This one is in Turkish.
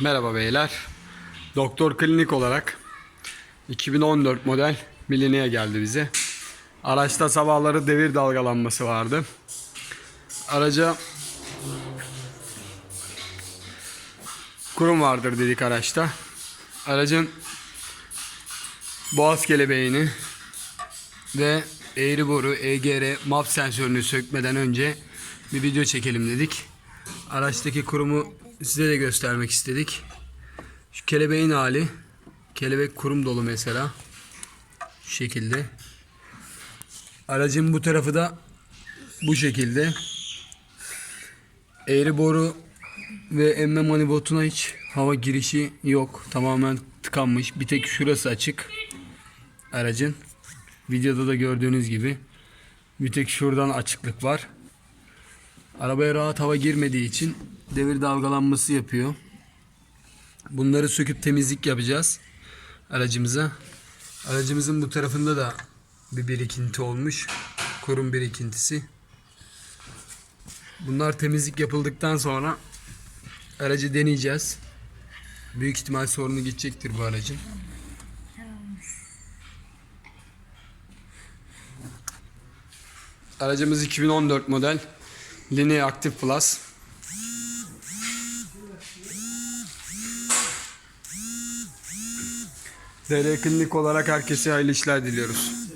Merhaba beyler. Doktor Klinik olarak 2014 model Miline'ye geldi bize. Araçta sabahları devir dalgalanması vardı. Araca kurum vardır dedik araçta. Aracın boğaz kelebeğini ve eğri boru, EGR, map sensörünü sökmeden önce bir video çekelim dedik. Araçtaki kurumu size de göstermek istedik. Şu kelebeğin hali. Kelebek kurum dolu mesela. Şu şekilde. Aracın bu tarafı da bu şekilde. Eğri boru ve emme manibotuna hiç hava girişi yok. Tamamen tıkanmış. Bir tek şurası açık. Aracın. Videoda da gördüğünüz gibi. Bir tek şuradan açıklık var. Arabaya rahat hava girmediği için devir dalgalanması yapıyor. Bunları söküp temizlik yapacağız aracımıza. Aracımızın bu tarafında da bir birikinti olmuş. Kurum birikintisi. Bunlar temizlik yapıldıktan sonra aracı deneyeceğiz. Büyük ihtimal sorunu gidecektir bu aracın. Aracımız 2014 model Linea Active Plus. DR Klinik olarak herkese hayırlı işler diliyoruz.